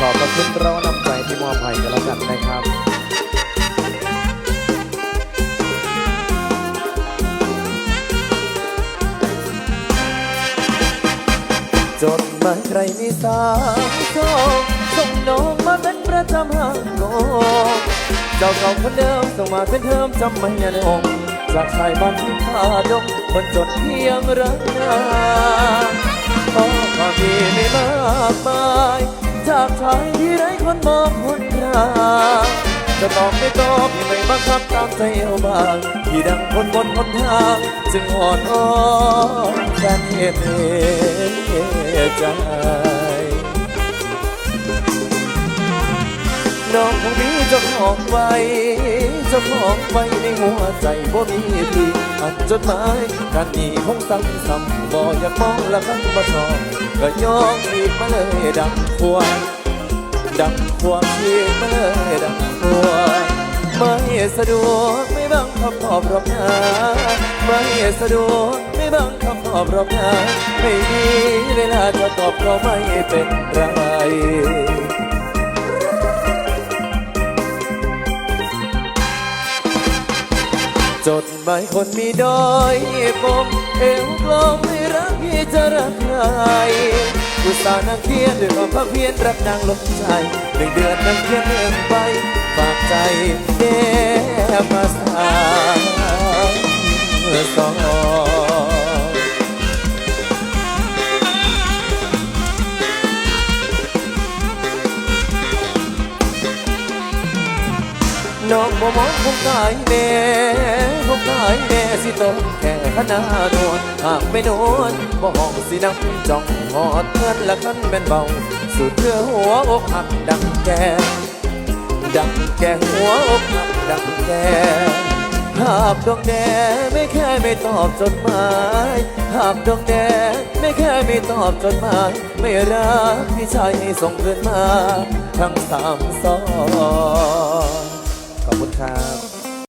ขอบพระคุณเรานำใจที่มอบให้กันแล้วกันนะครับจดหมายใครมีสายโทรส่งน้องมาเป็นประจำห้างโกเจ้าเก่าคนเดิมส่งมาเป็นเทอมจำไม่ยันองจากชายบ้านที่ขาดงคนจดเพียงรักนาากชายที่ไร้คนมองคนราจะตอบไม่ตอบที่ไม่บังคับตามใจเอาบางที่ดังคนบนคนทางจึงอ่อนอ้อนกันเหตุใจน้องคงมีเจ้าของไว้เจ้าของไว้ในหัวใจบ่มีพี่ อันจดหมายกันนี้คงซ้ำซ้ำบ่อยากมองละกันบ่ชอบก็ยอมอีกมาเลยดังควรดังควรอีกมาเลยดังควรไม่สะดวกไม่บังคับตอบหรอกนะไม่สะดวกไม่บังคับตอบหรอกนะไม่มีเวลาจะตอบก็ไม่เป็นไร จดหมายคนมีดอยปมเอวกลมไม่รักพี่จะรักใครอุตส่าห์นั่งเคียนด้วยความภาคเพียนรักนางลงใจหนึ่งเดือนนั่งเคียนเลื่องไปฝากใจแด่มาสา น้องบ่มองคงตายแน่คงตายแน่สิต้องแค่ขนาดวนหากไม่โดนบ่ห้องสินังจ้องหอดเพื่อนละคันเป็นเบาสุดเพื่อหัวอกหักดังแกดังแกหัวอกหักดังแกภาพดวงแดงไม่แค่ไม่ตอบจดหมายภาพดวงแดงไม่แค่ไม่ตอบจดหมาย ไม่รักพี่ชายให้ส่งคืนมา ทั้งสามสองขอบคุณครับ